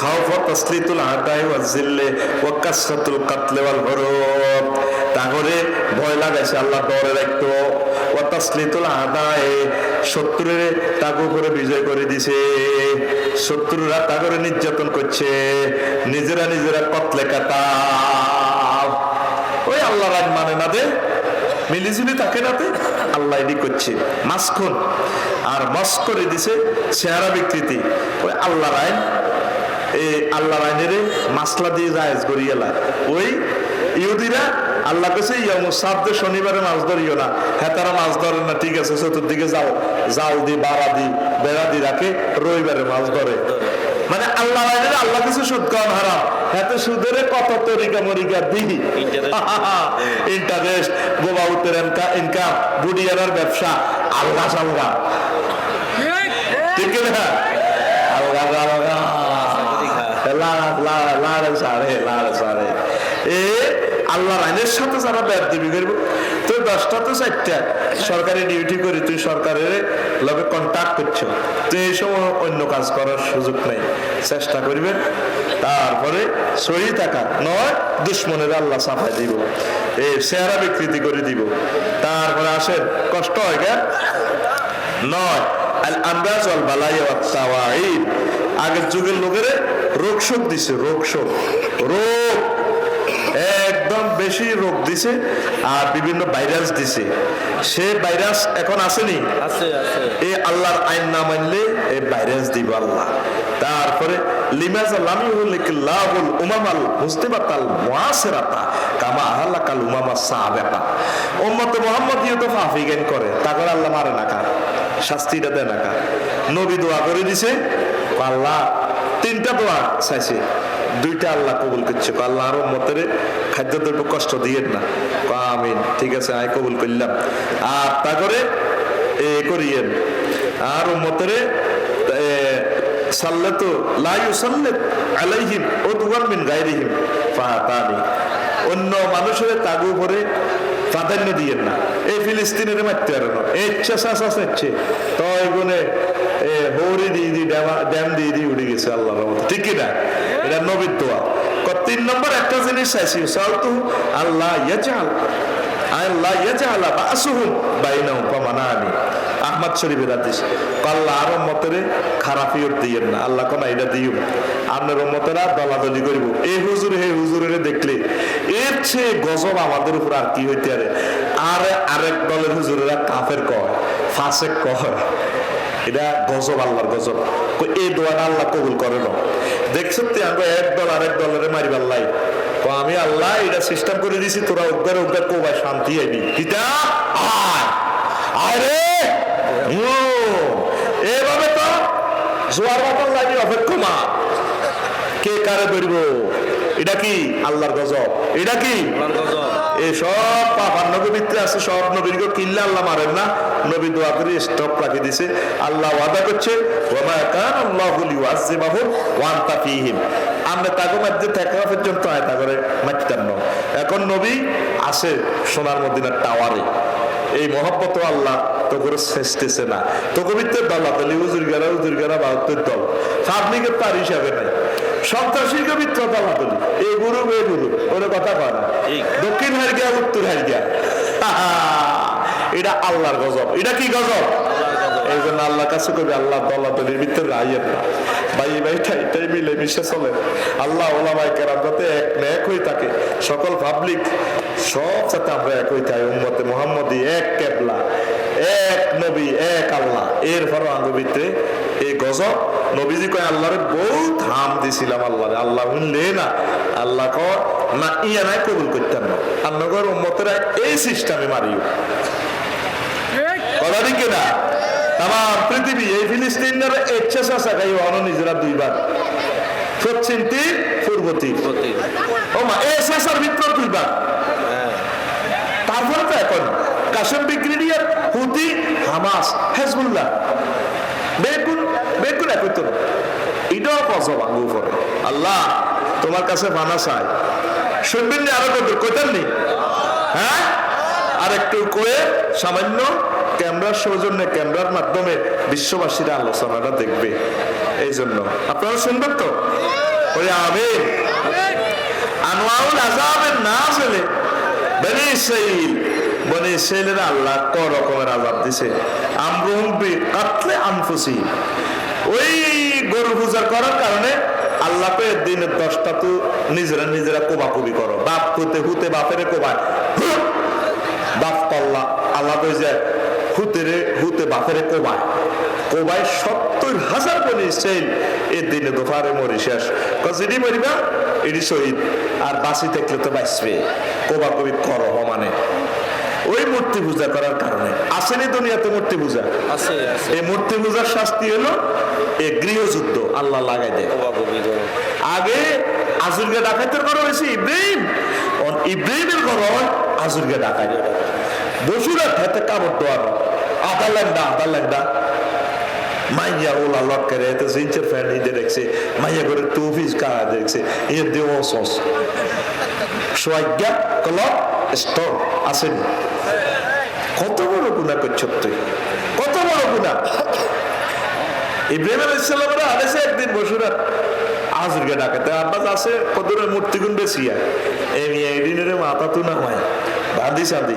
খাওয়া তসলিতুল আদায় ওয়া জিল্লে ওয়া কাসরাতুল কাতলে ওয়াল হরব। তাহলে ভয় লাগাইছে আল্লাহ ডরে রাখতো ওয়া তসলিতুল আদায় শত্রুরে তাকে উপরে বিজয় করে দিছে। শত্রুরা তাগরে নির্যাতন করছে। নিজেরা নিজেরা কতলে কাটা। ওই আল্লাহ রাগ মানে না দে? মিলিজুলি তাকে নাতে আল্লাহ এডি করছে। মাসখুন আর মস করে দিছে চেহারা বিকৃতি। ওই আল্লাহ আইন এই আল্লাহ আইনের মাসলা দিয়ে জায়েজ করিয়েলা। ওই ইহুদিরা আল্লাহ কাছে ইয়ামু সাবদে শনিবারে মাছ ধরিও না। হ্যাঁ তারা মাছ ধরে না ঠিক আছে চতুর্দিকে যাও। জাল দি বাড়া দি বেড়া দি রাখে রবিবারে মাছ ধরে। মানে আল্লাহ আল্লাহ কিছু সুদ কম হারাম। এত সুদের কত তরিকা মরিকা দিই ইন্টারেস্ট বোবা উত্তর ইনকাম বুডিয়ার ব্যবসা আল্লাহ সালগা। ঠিক না আলগা অন্য কাজ করার সুযোগ নেই। চেষ্টা তারপরে সহি থাকা। নয়, দুশ্মনের আল্লাহ সাফাই দিব। এই চেহারা বিকৃতি করে দিব। তারপরে আসেন, কষ্ট হয় কেন? নয় আমরাজ ওয়াল বালাই আগের যুগের লোকেরে রোগ শোক দিছে রোগ শোক। রোগ! একদম বেশি রোগ দিছে আর বিভিন্ন ভাইরাস দিছে। সে ভাইরাস এখন আসেনি? এই আল্লাহর আইন না মানলে এই ভাইরাস দিব আল্লাহ। তারপরে লিমাজ লামি লাহুল উমামাল মুস্তিবাতাল মুআসিরাতা কামা আহলাকাল উমামা সাহাবাতা উম্মত মুহাম্মদ তো ফাফি জ্ঞান করে। তারপরে আল্লাহ মারে না কা শাস্তিটা দেয় না কা নবী দোয়া করে দিছে। আল্লাহ তিনটা দোয়া চাইছে। দুইটা আল্লাহ কবুল করছে। আল্লাহ আরও মতের খাদ্য দ্রব্য কষ্ট দিয়ে না। আমিন। ঠিক আছে আয় কবুল করলাম। আর তা করে এ করিয়েন। আর মতরে সাল্লাতু লা ইউসাল্লাত আলাইহিম উদওয়ান মিন গায়রিহিম। ফাতানি। অন্য মানুষের তাগু উপরে প্রাধান্য দিয়েন না। এই ফিলিস্তিনের মারতে পারে না। এই ইচ্ছা শাসা চাচ্ছে তো এগুনে এ হৌরি দিয়ে দি ড্যাম দিয়ে দিয়ে উঠে গেছে আল্লাহর রহমতে। ঠিক কি না? এটা নবীর দোয়া। তিন নম্বর একটা জিনিস চাইছি, সালতু আল্লাহ ইয়াজাল আল্লাহ ইয়াজালা বাসুহুম বাইনাহুম ফামানানি। আহমদ শরীফের হাদিস। আল্লাহ আর মতরে খারাপিয়ত দিয়েন না। আল্লাহ কোন এটা দিও আপনার মতেরা দলাদলি করিব। এই হুজুর, হে হুজুরের দেখলে, এর চেয়ে গজব আমাদের উপর আর কি হইতে পারে? আর আরেক দলের হুজুরেরা কাফের কয়, ফাসেক কয়। এটা গজব, আল্লাহর গজব। এই দোয়াটা আল্লাহ কবুল করে না। দেখছ তুই আমরা এক দল আরেক দলের মারি পাল্লাই তো আমি আল্লাহ এটা সিস্টেম করে দিছি, তোরা উদ্ধার উদ্ধার, কোবাই শান্তি আইবি আয়। আরে এভাবে তো জোয়ার বাতাল লাগি অপেক্ষমা কারে ধরব? এটা কি? আল্লাহর গজব। এটা কি? এই সব পাপার নবী ভিতরে আছে সব নবীর কিল্লা আল্লাহ মারেন না। নবী দোয়া করে স্টপ রাখি দিছে। আল্লাহ ওয়াদা করছে ওমা কান আল্লাহু লিউআযিবাহুম ওয়া আনতা ফীহিম। আমরা তাকে মধ্যে থাকা পর্যন্ত আয় করে মারতাম না। এখন নবী আসে সোনার মদিনার টাওয়ারে। এই মহব্বত আল্লাহ তো করে শেষতেছে না। তো কবিত্বের দল আতলি হুজুর গেরা হুজুর গেরা বাহাত্তর দল। তার হিসাবে নাই। দল এই গুরু গুরু ওরে কথা কয় না। দক্ষিণ হারিয়া উত্তর হারিয়া এটা আল্লাহর গজব। এটা কি গজব? এই জন্য আল্লাহ কাছে কবি আল্লাহ দলাদলির ভিতরে না। ভাই ভাই মিলে মিশে চলে। আল্লাহ ওলামাই কেরাম যাতে এক না এক হয়ে থাকে। সকল পাবলিক সব সাথে আমরা এক হয় উম্মতে মোহাম্মদী এক কেবলা এক নবী এক আল্লাহ। এর আঙ্গ ভিতরে গজব। নবীজি কয়, আল্লাহরে বহুত হাম দিছিলাম আল্লাহ আল্লাহ শুনলে না, আল্লাহ কয়, না, ইয়া নাই কবুল করতেন না। আল্লাহর উম্মতেরা এই সিস্টেমে মারিও। কথা ঠিক না তাম পৃথিবী, এই ফিলিস্তিনের অন নিজেরা দুইবার। পশ্চিমতি পূর্বতি ও মা এ শেষার ভিতর তুলবা তারপরে তো এখন, Qasem brigadier Houthi, Hamas, Hezbollah. বেগুন তো এটাও করে আল্লাহ, তোমার কাছে চাই। শুনবেন নি আরও কত হ্যাঁ? আর একটু কয়ে সামান্য ক্যামেরার ক্যামেরার মাধ্যমে বিশ্ববাসীরা আলোচনাটা দেখবে। এই জন্য আপনারা শুনবেন তো? আমিন। আনোয়াউল আজাবের না বনি ইসরাইল বনি ইসরাইলের আল্লাহ ক রকমের আজাব দিছে? আমরুম বি কাতলে আনফুসি ওই গরু পূজা করার কারণে আল্লাহ পে দিনের দশটা তো নিজেরা নিজেরা কোবাকুবি করো। বাপ হুতে হুতে বাপেরে কোবায়! বাপ কল্লা আল্লাহ যায় হুতেরে, হুতে বাপেরে কোবায়। কোবায় সত্তর হাজার বনি ইসরাইল, এ দিনে দোফারে মরি শেষ। কজিডি মরিবা এডি শহীদ। আর বাসি থাকলে তো বাঁচবে। কোবা কবি কর মানে। ওই মূর্তি পূজা করার কারণে। আসেনি দুনিয়াতে মূর্তি পূজা। আছে এই মূর্তি পূজার শাস্তি হলো এ গৃহযুদ্ধ। আল্লাহ লাগাই দেয়। আগে আজুরকে ডাকাইতের ঘর হয়েছে ইব্রাহিম। ইব্রাহিমের ঘর আজুরকে ডাকাই। বসুরা খেতে কামড় দোয়ার আধা ল্যাংডা আধা ল্যাংডা। মাইয়া ওলা লক করে এতে জিঞ্চের ফ্যান ইদে দেখছে। মাইয়া করে টুফিস কারা দেখছে। এ দেও সস। সোয়াজ্ঞা কল স্টোর আসেন। কত বড় গুণা করছ তুই? কত বড় গুণা? ইব্রাহিম আলাইসাল্লামের আদেশে একদিন বসুরা আজকে ডাকাতে আব্বাস আছে কদরের মূর্তি গুণ বেশিয়া এই মিয়া এদিনের মাথা তু না হয় বাঁধি সাদি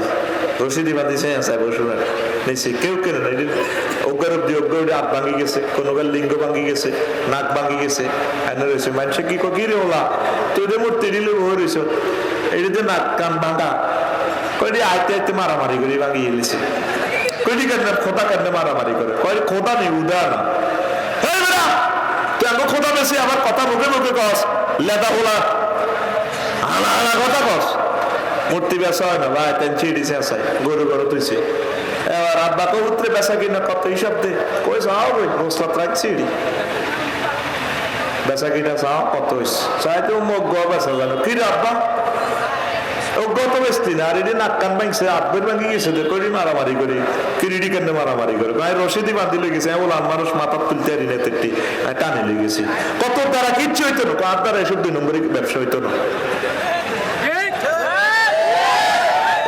রশিদি বাঁধিছে আছে বসুরা নিশ্চয় কেউ কেনে না। ওলা? মারামারি করে ভাঙি খোদা কেন মারামারি করে। কয় খোদা নেই উদা না তুই খোদা বেশি আমার কথা মুখে মুখে কস। লেদা আলা কথা কস। মূর্তি বেচা হয় না, ভাই তেন চিড়ি চেঁচাই গরু গরু তুইছে। এবার আব্বা কবুত্রে বেচা কিনা কত হিসাব দে কই যাও কত চাইতে গ কি রে আব্বা গত বেস্তি না, আর কান আব্বের গেছে মারামারি করি। কিরিডি কেন মারামারি করে? গায়ে রশিদি বাঁধি লই গেছে, এমন আর মানুষ মাথা তুলতে পারি না তেটি টানে লই গেছি। কত দ্বারা কিচ্ছু হইতো না আর দ্বারা এসব দুই নম্বরে ব্যবসা হইতো না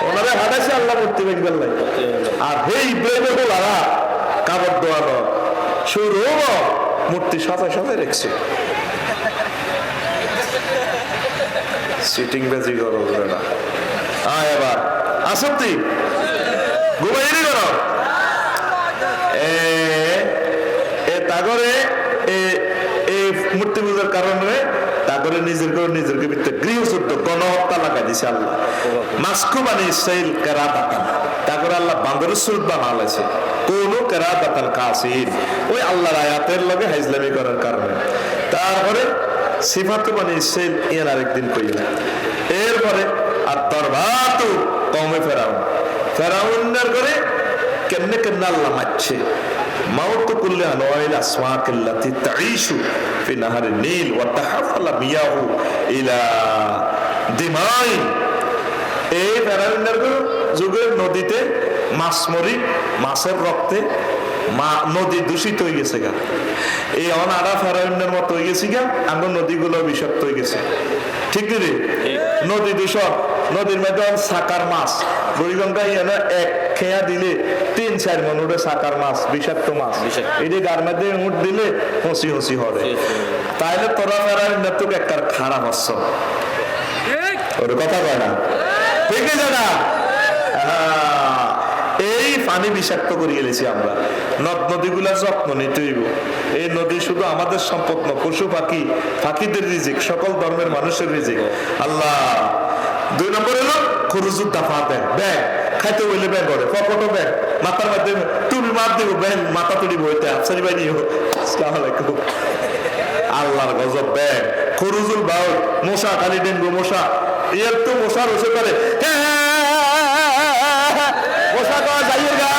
ওনারা আর দোয়ানো শুরু মূর্তি রেখছে। সিটিং এবার। এ তাগরে, এ এই মূর্তি পূজার কারণে তাগরে নিজের করে নিজের ভিতরে গৃহযুদ্ধ গণহত্যা লাগাই দিছে আল্লাহ। মাস্কু মানে ইসরাইল কেরাদাতান। তাগরে আল্লাহ বান্দরের সুরত বানালাইছে। কোন কেরাদাতান কাসির ওই আল্লাহর আয়াতের লগে হাইজলামি করার কারণে। তারপরে সিফাতু মানে আরেকদিন কইলেন এরপরে আর তরবাতু কমে ফেরাউন। ফেরাউনের করে কেমনে কেমনে আল্লাহ দিমাই। এই ফেরাউনের যুগের নদীতে মাছ মরি মাছের রক্তে মা নদী দূষিত হয়ে গেছে গা। এই অনাড়া ফেরাউনের মতো হয়ে গেছে গা আমার নদীগুলো বিষাক্ত হয়ে গেছে। ঠিক রে? নদী দূষণ নদীর মধ্যে সাকার মাছ। বুড়িগঙ্গা ইয়ানা এক খেয়া দিলে তিন চার মন উঠে সাকার মাছ বিষাক্ত মাছ। এটি গার মধ্যে উঠ দিলে হসি হসি হবে তাইলে তোরা ফেরাউনের তো একটা খারাপ হচ্ছ ওর কথা কয় না। ঠিক আছে না? এই পানি বিষাক্ত করে গেলেছি আমরা। নদ নদীগুলার যত্ন নিতে হইব। এই নদী শুধু আমাদের সম্পদ না, পশু পাখি, পাখিদের রিজিক, সকল ধর্মের মানুষের রিজিক। আল্লাহ, দুই নম্বর হলো খরুজুর দাফা ব্যাগ ব্যাগ, খাইতে বললে ব্যাগ করে, পকেটও ব্যাগ। মাথার মধ্যে তুমি মার দিব, ব্যাগ, মাথা তুলি বইতে আফসারি বাই নিও আসসালামু আলাইকুম। আল্লাহর গজব, ব্যাগ। খরুজুল বাউল, মশা খালি ডেঙ্গু মশা। তো মশার ওষুধ করে মশা খাওয়া যাইয়ে গা,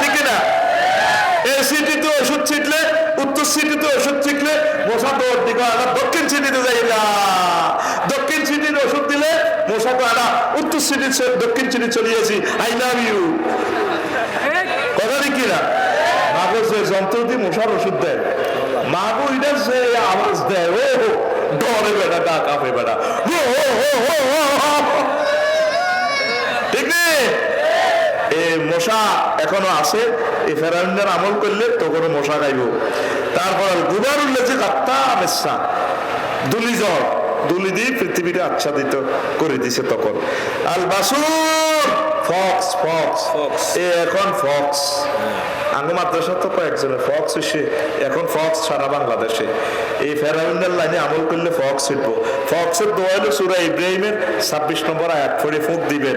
ঠিক না এই সিটিতে ওষুধ ছিটলে, উত্তর সিটিতে ওষুধ ছিটলে, মশা দৌড় দিকে আমরা দক্ষিণ সিটিতে যাই না। দক্ষিণ সিটির ওষুধ দিলে মশা তো আমরা উত্তর সিটি দক্ষিণ সিটি চলে গেছি। I love you. কথা কি না মাগো যে যন্ত্র দিয়ে মশার ওষুধ দেয়, মাগো এটা যে আওয়াজ দেয়, ও ডরে বেটা ডা কাঁপে বেটা এ মশা এখনও আছে এই ফেরাউনের আমল করলে তো কোনো মশা খাইব তারপর গুবার উল্লেছে কাত্তা মেসা দুলি জ্বর দুলি দিয়ে পৃথিবীটা আচ্ছাদিত করে দিছে তখন। আল বাসুর ফক্স ফক্স. এ এখন ফক্স আঙ্গ মাদ্রাসা তো কয়েকজনে ফক্স হইছে। এখন ফক্স সারা বাংলাদেশে। এই ফেরাউনের লাইনে আমল করলে ফক্স শিল্প ফক্সের দোয়া হলো সুরা ইব্রাহিমের ছাব্বিশ নম্বর আয়াত পড়ে ফুঁক দিবেন।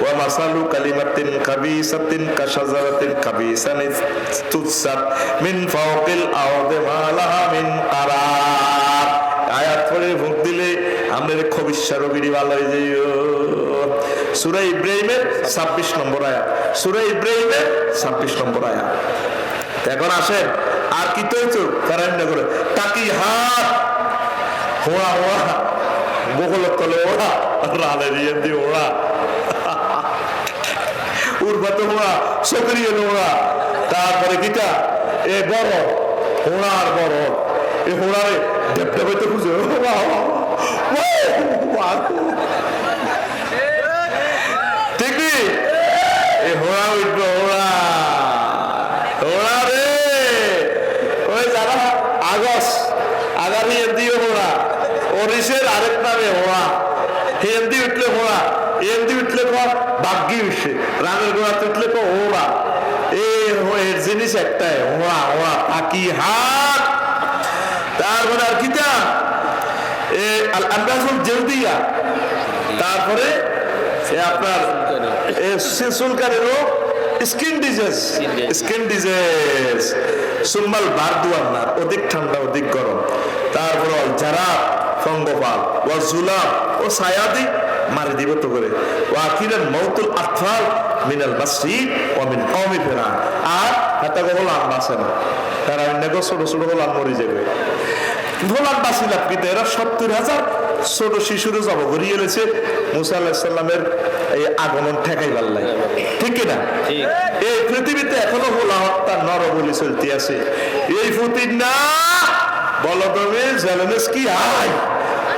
ওয়া মাসালু কালিমাতিন কাবিসাতিন কাশাজারাতিন কাবিসান তুসাত মিন ফাওকিল আরদি মা লাহা মিন কারার। আয়াত পড়ে ফুঁক দিলে আমাদের খবিশ্বা রোগীরই ভালো হয়ে যাইও সুরা ইব্রাহিমের ছাব্বিশ নম্বর আয়াত। সুরা ইব্রাহিমের ছাব্বিশ নম্বর আয়াত। এখন আসেন, আর কি তো কারেন্ট করে তাকি হাত হোড়া হোড়া বগল তলে ওড়া, রালে দিয়ে দিয়ে ওড়া। উর্বাতে হোড়া সক্রিয় ওড়া। তারপরে কিটা? এ বড় হোড়ার বড়। এ হোড়ারে ডেপ ডেপাইতে খুঁজে ঠিক নি এ হোড়া উঠব হোড়া হোড়া রে ওই যারা আগস আগার হিন্দি হোড়া ওরিসের আরেক নামে হোড়া হিন্দি উঠলে হোড়া হিন্দি উঠলে কর বাগ্যি উঠছে রানের গোড়াতে উঠলে কো হোড়া এ এর জিনিস একটাই হোড়া হোড়া পাকি হাত তারপরে আর কিটা এ জেউদিয়া তারপরে আপনার এ রোগ স্কিন ডিজিজ। Skin disease. সুম্মাল বারদুয়ার না অধিক ঠান্ডা অধিক গরম। তারপর যারা ফঙ্গপাল ও জুলাম ও সায়াদি মারি দিব তো করে। ও আখিরের মৌতুল আতফাল মিনাল বাসি ও মিন কমি ফেরা আর হাতে গোল আম বাসে না। তারা অন্য ছোট ছোট গোলাম মরি যাবে। ভোলার বাসি লাভ কিন্তু এরা সত্তর হাজার ছোট শিশুরে জব করিয়ে এনেছে। মুসা আলাহিসাল্লামের এই আগমন ঠেকাই পারলাই ঠিক না? এই পৃথিবীতে এখনও হোলা হত্যা নর বলি চলতে আছে। এই ফুতির না বলো তুমি আয়?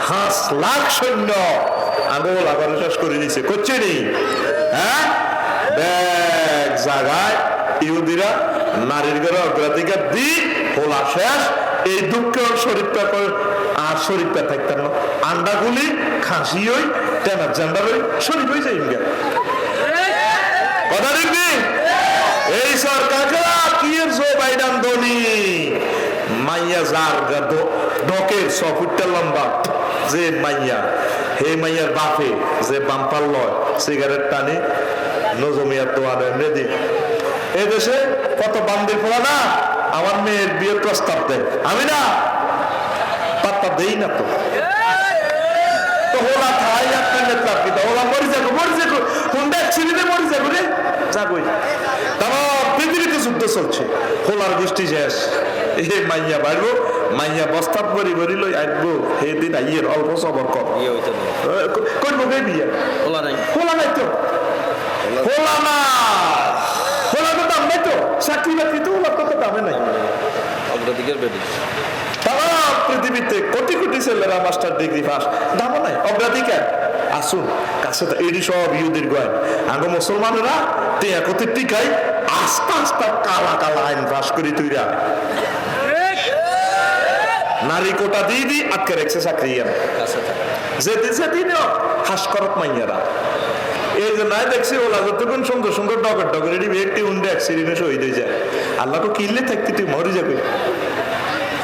হাঁস লাখ সৈন্য আগল আবার শেষ করে দিছে। করছে নি? হ্যাঁ? জায়গায় ইহুদিরা নারীর ঘরে অগ্রাধিকার দি হোলা শেষ এই দুঃখের শরীরটা আর শরীরটা থাকতাম না। আন্ডাগুলি খাসি হই, টেনার জান্ডার হই শরীর হয়ে ইন্ডিয়া কথা দেখবি এই সরকারকে কি জো বাইডান ধনী? মাইয়া যার ডকের ছ লম্বা। যে মাইয়া, হে মাইয়ার বাপে, যে বাম্পার লয়, সিগারেট টানি, নজমিয়ার দোয়ান এমনি দি এই দেশে কত বান্দির পড়া না? আমার মেয়ের বিয়ের প্রস্তাব দেয় আমি না পাত্তা দেই না তো। তো হোলা থাই একটা নেতা পিতা হোলা মরি যাব মরি যাব। হুন্ডা মরি যাব রে। যাবই। তারা পৃথিবীতে যুদ্ধ চলছে। হোলার গোষ্ঠী শেষ এ মাইয়া বাড়বো মাইয়া বস্তাত ভরি ভরি লই আসব সেই দিন আইয়ের অল্প সবর কর। না। করব কে বিয়ে? নাই। হোলা নাই তো। হোলা না। হোলা তো দাম নাই তো। চাকরি বাকরি তো। দামে নাই? অগ্রাধিকার বেড়ে সারা পৃথিবীতে কোটি কোটি ছেলেরা মাস্টার ডিগ্রি পাস। নাই অগ্রাধিকার। আসুন কাছে এডি সব ইহুদির গয় আঙ্গ মুসলমানেরা তে একতে টিকাই আস্তে আস্তে কালা কালা আইন পাস করি তুইরা। নারী কোটা দিয়ে দি আটকে রেখেছে চাকরি যেদিন হাস করত মাইয়ারা। এই নাই দেখছি, ওলা যতক্ষণ সুন্দর সুন্দর ডগর ডগর, এটি একটি উন্ডে অ্যাক্সিডেন্টে শহীদ হয়ে যায়। আল্লাহ তো কিনলে থাকতে, তুই মরে যাবে।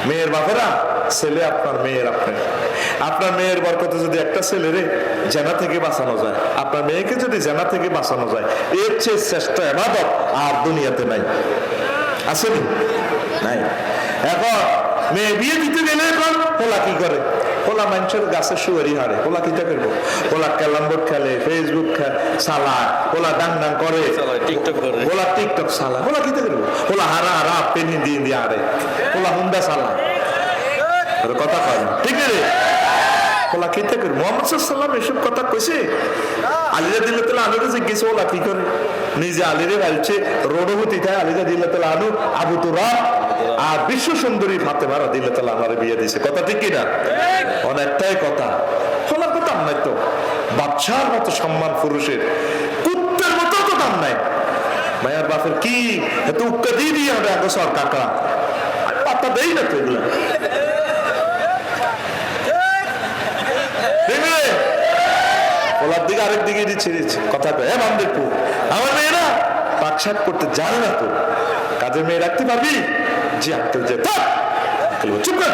মেয়ের বাপেরা, ছেলে আপনার, মেয়ের আপনার। আপনার মেয়ের বরকতে যদি একটা ছেলেরে জেনা থেকে বাঁচানো যায়। আপনার মেয়েকে যদি জেনা থেকে বাঁচানো যায়, এর চেয়ে শ্রেষ্ঠ এবাদত আর দুনিয়াতে নাই। আছে? নাই। এখন মেয়ে বিয়ে দিতে গেলে এখন হোলা কি করে? ওলা মানুষের গাছে শুয়ারি হারে কোলা কিতা করব? ওলা ক্যালাম্বর খেলে ফেসবুক সালা কোলা ডান ডান করে। টিকটক করে। কোলা টিকটক সালা কোলা কিতা করব? কোলা হারা হারা পেনি দিয়ে দিয়ে আরে। ওলা হুন্ডা সালা। কথা কয় ঠিক আছে কোলা কিতা করব? মোহাম্মদ সাল্লাম এসব কথা কইছে? আলিরা দিল্লা তালা আনুরে জিজ্ঞেস ওলা কি করে? নিজে আলিরে ফেলছে হতি তাই আলিরা দিলে তালা আনু আবু তুরা আর বিশ্ব সুন্দরী ফাতে মারা দিলে তাহলে আমার বিয়ে দিছে কথা ঠিক কিনা? অনেকটাই কথা। খোলার কথা নাই তো। বাচ্চার মতো সম্মান পুরুষের। কুত্তের মতো তো দাম নাই। মায়ার বাপের কি এত উক্কা দিয়ে দিয়ে হবে আগে সরকারটা পাত্তা দেই না তো এগুলা। ওলার দিকে আরেক দিকে দিচ্ছে দিচ্ছে কথা কয় হ্যাঁ বান্দেরপুর আমার মেয়েরা পাকশাক করতে জানে না তো। কাজের মেয়ে রাখতে পারবি? জি আঙ্কেল যে চুপ কর!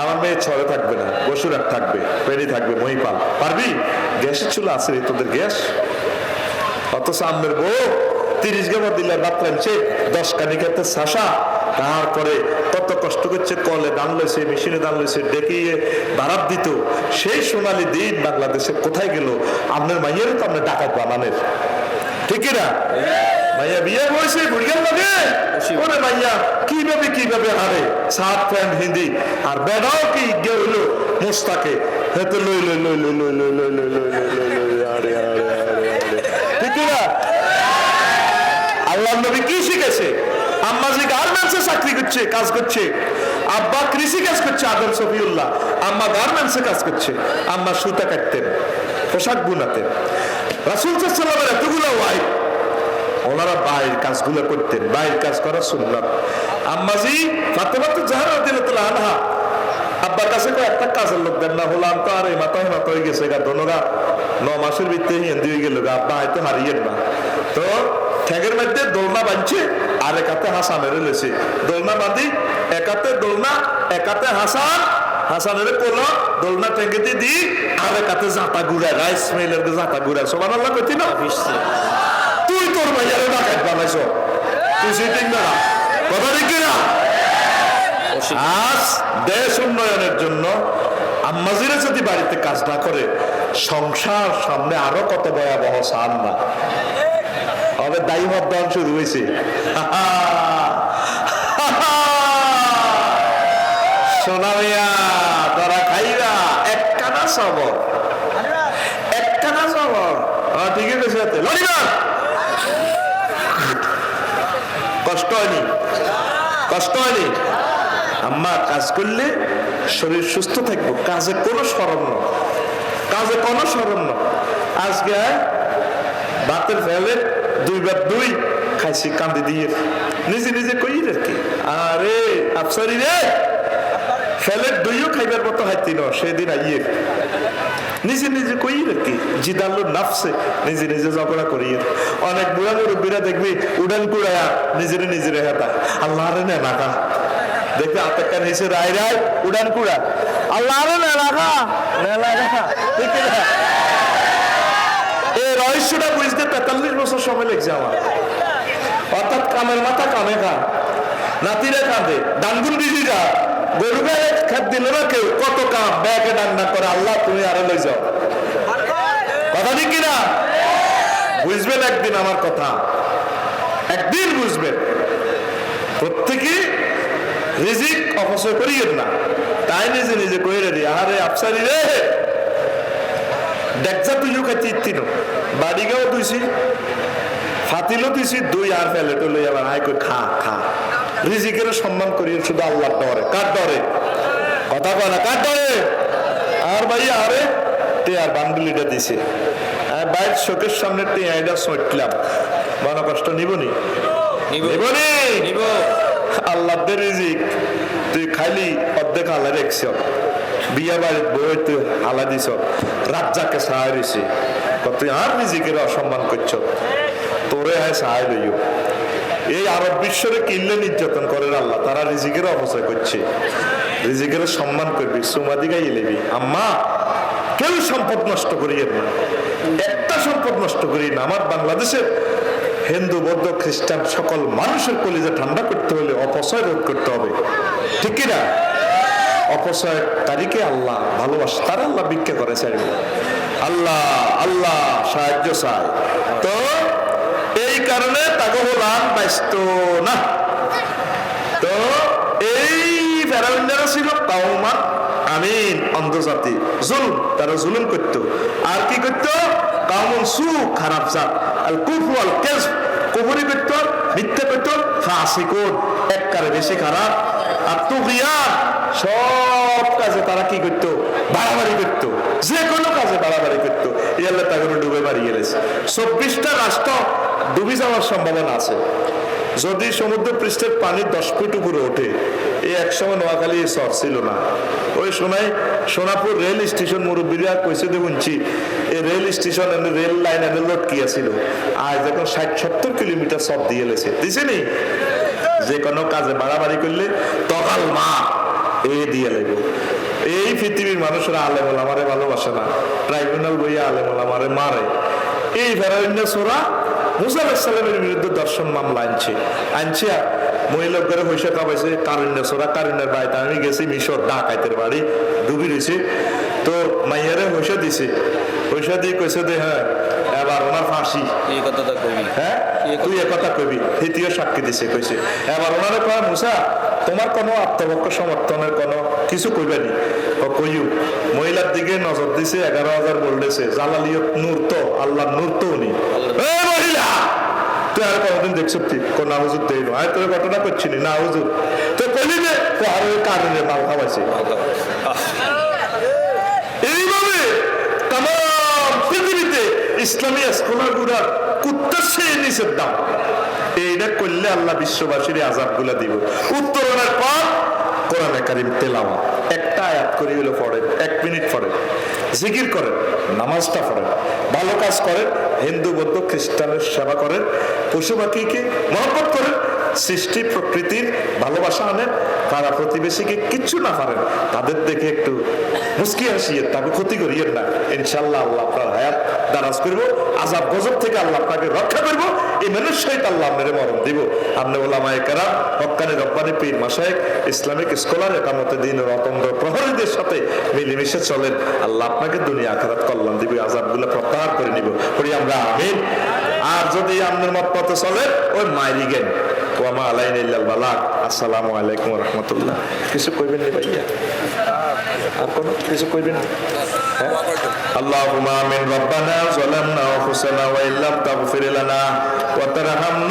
আমার মেয়ে ছড়ে থাকবে না বসুরাট থাকবে পেড়ি থাকবে মহিপাল পারবি? গ্যাসের চুলা আছে রে তোদের গ্যাস? অথচ আমের বউ তিরিশ গাবার দিলে বাতরানছে দশ কানি খেতে শাসা। তারপরে কত কষ্ট করছে কলে দান লইছে মেশিনে দান লইছে ডেকিয়ে বারাত দিত। সেই সোনালি দিন বাংলাদেশে কোথায় গেল? আপনার মাইয়ের তো আপনার ডাকাত বানানের ঠিক না? মাইয়া বিয়ে হয়েছে বুড়িয়ার লাগে ওরে মাইয়া কীভাবে কীভাবে হারে সাত প্যান্ট হিন্দি আর বেড়াও কি হইল মোস্তাকে হেতে লই লই লই লই লই লই লই লই লই লই লই লই আরে আরে আরে ঠিক না আল্লাহ নবী কি শিখেছে আম্মা যে গার্মেন্টসে চাকরি করছে কাজ করছে আব্বা কৃষি কাজ করছে আদম সফিউল্লাহ আম্মা গার্মেন্টসে কাজ করছে আম্মা সুতা কাটতেন পোশাক বুনাতেন রাসুল সাল্লামের এতগুলো ওয়াইফ ওনারা বাইরের কাজগুলো করতেন বাইরের কাজ করা সুন্নাত। আম্মাজি ফাতেমা তো জাহারা দিল আনহা। আব্বার কাছে কো একটা কাজের লোক দেন না, হলাম তো আর এই মাথায় মাথা হয়ে গেছে গা দোনোগা ন মাসের ভিতরে হিন্দি হয়ে গেল আব্বা হয়তো হারিয়েন না। তো ঠ্যাগের মধ্যে দোলনা বাঁধছে, আর একাতে হাসানের লেছে। দোলনা বাঁধি, একাতে দোলনা, একাতে হাসান, হাসানের কোলো, দোলনা টেঙ্গেতে দি, আর একাতে জাঁতা গুড়া, রাইস মিলের জাঁতা গুড়া। সবার আল্লাহ করতি না তুই তোর ভাইয়ারে ডাকাত বানাইছ তুই সিটিং না। কথা ঠিক না আজ দেশ উন্নয়নের জন্য আম্মাজিরা যদি বাড়িতে কাজ না করে, সংসার সামনে আরও কত ভয়াবহ সান না। হবে দায়ী মতদান শুরু হয়েছে। সোনা মিয়া তোরা খাইবা? একখানা সবর একখানা সবর হ্যাঁ ঠিকই কইছে লড়িবা কষ্ট হয়নি কষ্ট হয়নি আম্মা, কাজ করলে শরীর সুস্থ থাকব। কাজে কোনো স্মরণ না কাজে কোনো স্মরণ না আজকে ভাতের ফেলে দুইবার দুই খাইছি, কান্দি দিয়ে। নিজে নিজে কই রাখি আরে, আফসারি রে! ফেলে দুইও খাইবার মতো হাইতি ন সেদিন আইয়ে। নিজে নিজে কই রাখি জিদাল্লু নাফসে, নিজে নিজে ঝগড়া করিয়ে অনেক বুড়া মুরব্বীরা দেখবি উড়ান কুড়ায়া নিজের নিজের হেতা আল্লাহ রে না নাকা দেখবি আতকার নিচে রায় রায়, উড়ান কুড়া। আল্লাহ রে না নাকা নেলা নাকা ঠিক না? এই রহস্যটা বুঝতে তেতাল্লিশ বছর সময় লেগছে আমার। অর্থাৎ কামের মাথা কামে খা। নাতিরে কাঁদে। ডাঙ্গুল দিদি গায়ে খেত দিল না কেউ কত কাম ব্যাগে ডান্না করে, আল্লাহ তুমি আরও লই যাও। কথা ঠিক কিনা? বুঝবেন একদিন আমার কথা। একদিন বুঝবেন। প্রত্যেকে রিজিক অপচয় করিয়েন না। তাই নিজে নিজে কইরে দি আরে আফসারি রে! দেখছা তুইও খাইতে ইত্তিনো বাড়িগাও তুইছি, ফাতিলও তুইছি, দুই আর ফেলে তো লই আবার হাই কই খা খা। রিজিকের সম্মান করিয়ে শুধু আল্লাহর ডরে কার ডরে কথা কয় না কার ডরে আর ভাই আরে তে আর বান্ডুলিটা দিছে। আর বাইর চোখের সামনে তে আইডা সটলাম মনে কষ্ট নিবনি? নিব। নিবনি? নিব। আল্লাহ দে রিজিক। তুই খাইলি অর্ধেক হালা রেখছ। বিয়া বাড়ির বই তুই হালা দিছ। রাজ্জাকে সাহায্য দিছি তুই আর রিজিকের অসম্মান করছ। তোরে হয় সাহায্য লইও। এই আরব বিশ্বরে কিনলে নির্যাতন করে আল্লাহ, তারা রিজিকের অপচয় করছে। রিজিকের সম্মান করবি সুমাদি গাই লেবি আম্মা, কেউ সম্পদ নষ্ট করিয়ে না। একটা সম্পদ নষ্ট করি না। আমার বাংলাদেশের হিন্দু, বৌদ্ধ, খ্রিস্টান সকল মানুষের কলিজা ঠান্ডা করতে হলে অপচয় রোধ করতে হবে। ঠিক অপচয় তারিখে আল্লাহ ভালোবাসে, তার আল্লাহ ভিক্ষা করে চাইব। আল্লাহ আল্লাহ সাহায্য চায় তো এই কারণে তাকে হলাম ব্যস্ত না। তো এই ফেরাউন্ডারা ছিল কাউমান, আমিন, অন্ধজাতি, জুলুম, তারা জুলুম করত। আর কি করত? কাউমন সু, খারাপ জাত। কেজ কুফরি করত করত বেশি খারাপ। আর তুগিয়ান, সব কাজে তারা কি করত? বাড়াবাড়ি করত। যে কোনো কাজে বাড়াবাড়ি করত। এই আল্লাহ তাকে ডুবে বাড়িয়ে গেছে চব্বিশটা রাষ্ট্র ডুবে যাওয়ার সম্ভাবনা আছে। যদি সমুদ্র পৃষ্ঠের পানি দশ ফুট উপরে ওঠে, এই একসময় নোয়াখালী শহর ছিল না। ওই শোনাই সোনাপুর রেল স্টেশন মুরব্বীরা কইছে দেখুনছি এই রেল স্টেশন রেল লাইন এনে লটকি আছিল? আজ এখন ষাট, সত্তর কিলোমিটার সব দিয়ে লেছে দিছে নি? যে কোনো কাজে বাড়াবাড়ি করলে তগাল মা, এ দিয়ে লাগবে। এই পৃথিবীর মানুষরা আলেমল আমারে ভালোবাসে না। ট্রাইব্যুনাল বইয়া আলেমল আমারে মারে। এই ফেরাইন্য সোরা মুসা আলাহিসাল্লামের বিরুদ্ধে দর্শন মামলা আনছে। আনছে মহিলা করে পয়সা কামাইছে কারণ্য সোরা কারণ্যের বাড়িতে আমি গেছি মিশর ডাকাইতের বাড়ি ডুবি রয়েছে। তো মাইয়ারে পয়সা দিছে। হইসা দিয়ে কইছে দে হ্যাঁ এবার ওনার ফাঁসি। এই কথাটা কবি হ্যাঁ? তুই একথা কবি দ্বিতীয় সাক্ষী দিছে কইছে। এবার ওনারে কয় মুসা তোমার কোনো আত্মপক্ষ সমর্থনের কোনো কিছু কইবেনি ও মহিলার দিকে নজর দিছে, এগারো হাজার বলতেছে জালালিয়ত নূর তো আল্লাহ নূর তো উনি। মহিলা! তাম পৃথিবীতে আল্লাহ বিশ্ববাসীর আজাবগুলা দিব। উত্তরণের পর কোরআনে তেলাওয়া আয়াত করে হলো পড়েন এক মিনিট পড়েন জিকির করেন নামাজটা পড়েন ভালো কাজ করেন হিন্দু, বৌদ্ধ, খ্রিস্টানের সেবা করেন পশু পাখিকে মহব্বত করেন সৃষ্টি প্রকৃতির ভালোবাসা আনেন, তারা প্রতিবেশীকে কিচ্ছু না পারেন। তাদের দেখে একটু মুসকি হাসিয়ে তাকে ক্ষতি করিয়েন না। ইনশাল্লাহ আল্লাহ আপনার হায়াত দারাজ করব, আজাব গজব থেকে আল্লাহ আপনাকে রক্ষা করব, এই মানুষ সহিত আল্লাহ আপনার মরণ দিব। আপনি ওলামায় কেরা হকানি রব্বানি পীর মাসায়েক ইসলামিক স্কলার একামতে দিন রতন্দ্র প্রহরীদের সাথে মিলেমিশে চলেন। আল্লাহ আপনাকে দুনিয়া আখারাত কল্যাণ দিবে, আজাবগুলো প্রত্যাহার করে নিব। করি আমরা, আমিন। আর যদি আপনার মত পথে চলে ওই মাইরি গেন ওয়ামা আলাইন ইল্লাল বালাগ আসসালামু আলাইকুম রহমতুল্লাহ কিছু কইবেন নি ভাইয়া আর কোনো কিছু কইবেন নি হ্যাঁ اللهم آمين ربنا ظلمنا أنفسنا وإن لم تغفر لنا وترحمنا